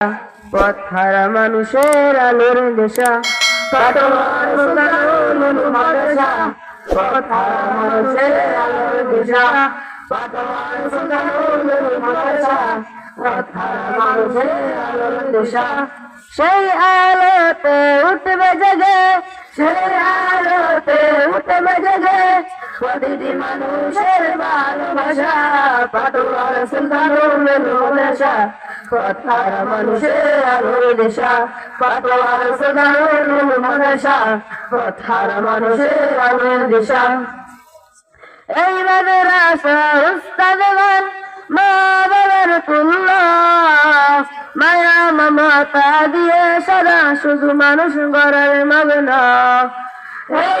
পথ মানুষের আলোর দেশা সেই আলোতে উঠবে জেগে, সেই আলোতে উঠবে জেগে, প্রতিটি মানুষের ভালোবাসা সুলতানুল মাদ্রাসা কথার মানুষের আলোর দেশা পাটোয়ার সুলতানুল মাদ্রাসা কথার মানুষের আলোর দেশা এই মাদ্রাসা উস্তাদগণ মা বাবার তুল্লা মায়া মমতা দিয়ে সদা শুধু মানুষ গড়ার মগ্ন এই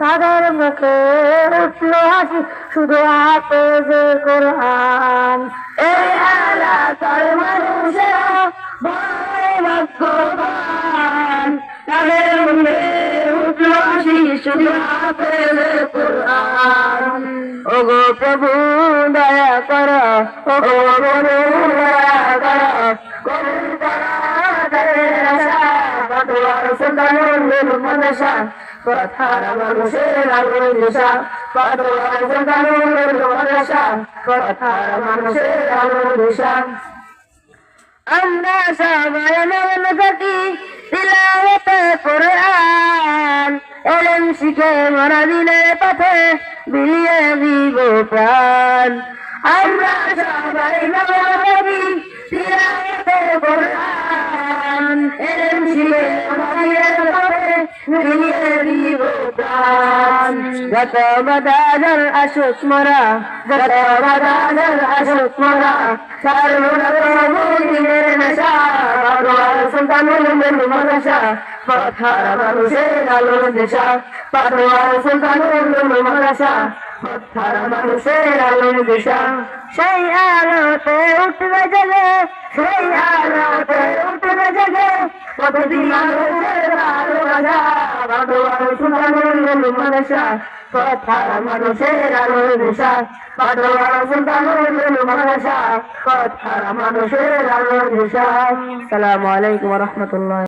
তাদের মুখে উঠল হাসি, শুধু হাতে যে কোরআন। এই এলাকার বড়ই ভাগ্যবান। তাদের উঠল হাসি, শুধু যে কোরআন। ওগো প্রভু, দয়া কর, ওগো প্রভু, দয়া কর, কবুল কর আশা পাটোয়ার কথার কথার আমরা সবাই মন থাকি তিলাওয়াতে এলেম শিখে মরা দিনের পথে, বিলিয়ে দিব প্রাণ। আমরা সবাই মন থাকি তিলাওয়াতে কোরআন এলেম শিখে দিনের পথে বিলিয়ে দিব প্রাণ যত বাদাজার আসুক মরা যত বাদাজার আসুক মরা সার্বভৌমের নেশা পাটোয়ার সুলতানুল মাদ্রাসা পথার মানুষের আলোর দেশা পাটোয়ার সুলতানুল মাদ্রাসা পথার মানুষের আলোর দেশা সেই আলোতে উঠবে জেগে সেই আলোতে উঠবে জেগে প্রতিদিন মানুষের ভালোবাসা পাটোয়ার সুলতানুল মাদ্রাসা কথার মানুষের আলোর দিশা পাটোয়ার সুলতানুল মাদ্রাসা কথার মানুষের আলোর দিশা সালামু আলাইকুম রহমতুল্লাহ।